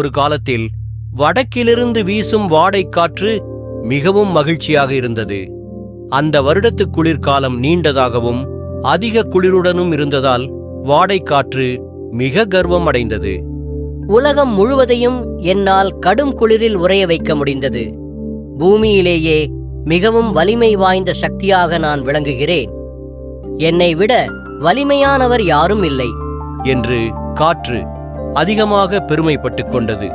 ஒரு காலத்தில் வடக்கிலிருந்து வீசும் வாடைக் காற்று மிகவும் மகிழ்ச்சியாக இருந்தது. அந்த வருடத்து குளிர்காலம் நீண்டதாகவும் அதிக குளிருடனும் இருந்ததால் வாடைக் காற்று மிக கர்வம் அடைந்தது உலகம் முழுவதையும் என்னால் கடும் குளிரில் உறைய வைக்க முடிந்தது. பூமியிலேயே மிகவும் வலிமை வாய்ந்த சக்தியாக நான் விளங்குகிறேன். என்னை விட வலிமையானவர் யாரும் இல்லை. என்று காற்று அதிகமாக பெருமைப்பட்டுக் கொண்டது.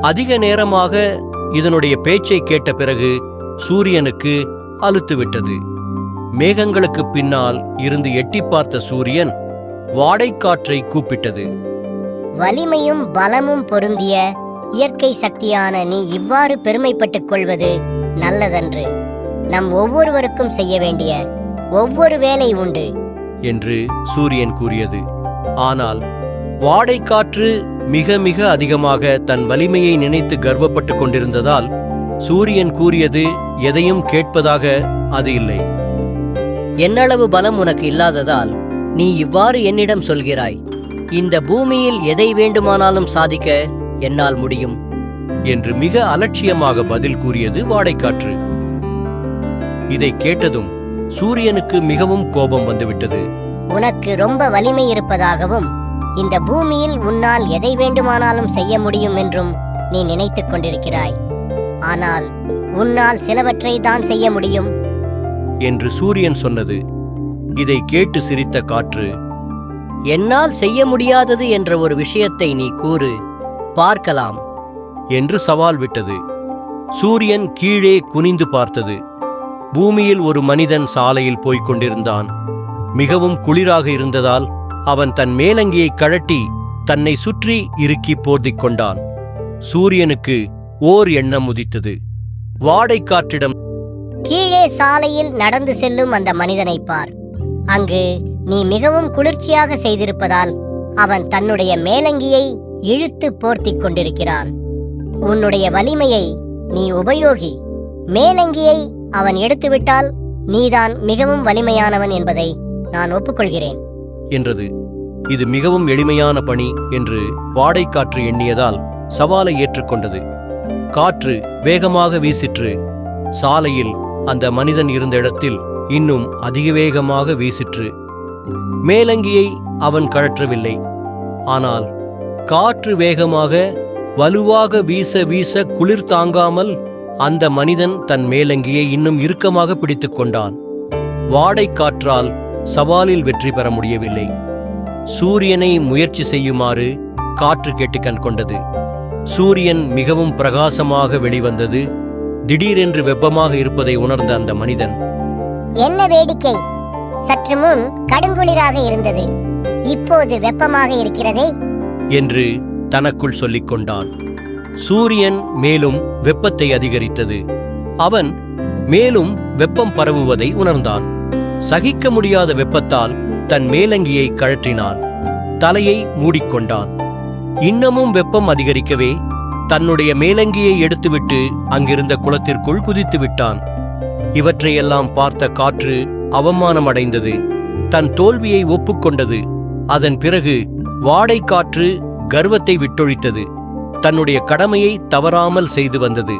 அதிக நேரமாக இதனுடைய பேச்சை கேட்ட பிறகு சூரியனுக்கு அலுத்துவிட்டது. மேகங்களுக்கு பின்னால் இருந்து எட்டி பார்த்த சூரியன் வாடைக்காற்றை கூப்பிட்டது. வலிமையும் பலமும் பொருந்திய இயற்கை சக்தியான நீ இவ்வாறு பெருமைப்பட்டுக் கொள்வது நல்லதன்று. நம் ஒவ்வொருவருக்கும் செய்ய வேண்டிய ஒவ்வொரு வேலை உண்டு என்று சூரியன் கூறியது. ஆனால் வாடைக்காற்று மிக மிக அதிகமாக தன் வலிமையை நினைத்து கர்வப்பட்டுக் கொண்டிருந்ததால் சூரியன் கூறியது எதையும் கேட்பதாக அது இல்லை. என்னளவு பலம் உனக்கு இல்லாததால் நீ இவ்வாறு என்னிடம் சொல்கிறாய் இந்த பூமியில் எதை வேண்டுமானாலும் சாதிக்க என்னால் முடியும். என்று மிக அலட்சியமாக பதில் கூறியது வாடைக்காற்று. இதை கேட்டதும் சூரியனுக்கு மிகவும் கோபம் வந்துவிட்டது. உனக்கு ரொம்ப வலிமை இருப்பதாகவும் இந்த பூமியில் உன்னால் எதை வேண்டுமானாலும் செய்ய முடியும் என்றும் நீ நினைத்துக் கொண்டிருக்கிறாய். ஆனால் உன்னால் சிலவற்றை தான் செய்ய முடியும். என்று சூரியன் சொன்னது. இதை கேட்டு சிரித்த காற்று என்னால் செய்ய முடியாதது என்ற ஒரு விஷயத்தை நீ கூறு பார்க்கலாம். என்று சவால் விட்டது. சூரியன் கீழே குனிந்து பார்த்தது. பூமியில் ஒரு மனிதன் சாலையில் போய்க் கொண்டிருந்தான். மிகவும் குளிராக இருந்ததால் அவன் தன் மேலங்கியை கழட்டி தன்னை சுற்றி இறுக்கி போர்த்திக் கொண்டான். சூரியனுக்கு ஓர் எண்ணம் உதித்தது. வாடைக்காற்றிடம் கீழே சாலையில் நடந்து செல்லும் அந்த மனிதனை பார். அங்கு நீ மிகவும் குளிர்ச்சியாக செய்திருப்பதால் அவன் தன்னுடைய மேலங்கியை இழுத்து போர்த்திக் கொண்டிருக்கிறான். உன்னுடைய வலிமையை நீ உபயோகி. மேலங்கியை அவன் எடுத்துவிட்டால் நீதான் மிகவும் வலிமையானவன் என்பதை நான் ஒப்புக்கொள்கிறேன். என்றது. இது மிகவும் எளிமையான பணி என்று வாடைக்காற்று எண்ணியதால் சவாலை ஏற்றுக்கொண்டது. காற்று வேகமாக வீசிற்று. சாலையில் அந்த மனிதன் இருந்த இடத்தில் இன்னும் அதிக வேகமாக வீசிற்று. மேலங்கியை அவன் கழற்றவில்லை. ஆனால் காற்று வேகமாக வலுவாக வீச வீச குளிர் தாங்காமல் அந்த மனிதன் தன் மேலங்கியை இன்னும் இறுக்கமாக பிடித்துக் கொண்டான். வாடைக்காற்றால் சவாலில் வெற்றி பெற முடியவில்லை. சூரியனை முயற்சி செய்யுமாறு காற்று கேட்டு கண் கொண்டது. சூரியன் மிகவும் பிரகாசமாக வெளிவந்தது. திடீரென்று வெப்பமாக இருப்பதை உணர்ந்த அந்த மனிதன் என்ன வேடிக்கை? சற்று முன் கடுங்குளிராக இருந்தது. இப்போது வெப்பமாக இருக்கிறதே. என்று தனக்குள் சொல்லிக் கொண்டான். சூரியன் மேலும் வெப்பத்தை அதிகரித்தது. அவன் மேலும் வெப்பம் பரவுவதை உணர்ந்தான். சகிக்க முடியாத வெப்பத்தால் தன் மேலங்கியை கழற்றினான். தலையை மூடிக்கொண்டான். இன்னமும் வெப்பம் அதிகரிக்கவே தன்னுடைய மேலங்கியை எடுத்துவிட்டு அங்கிருந்த குளத்திற்குள் குதித்து விட்டான். இவற்றையெல்லாம் பார்த்த காற்று அவமானமடைந்தது. தன் தோல்வியை ஒப்புக்கொண்டது. அதன் பிறகு வாடை காற்று கர்வத்தை விட்டொழித்தது. தன்னுடைய கடமையை தவறாமல் செய்து வந்தது.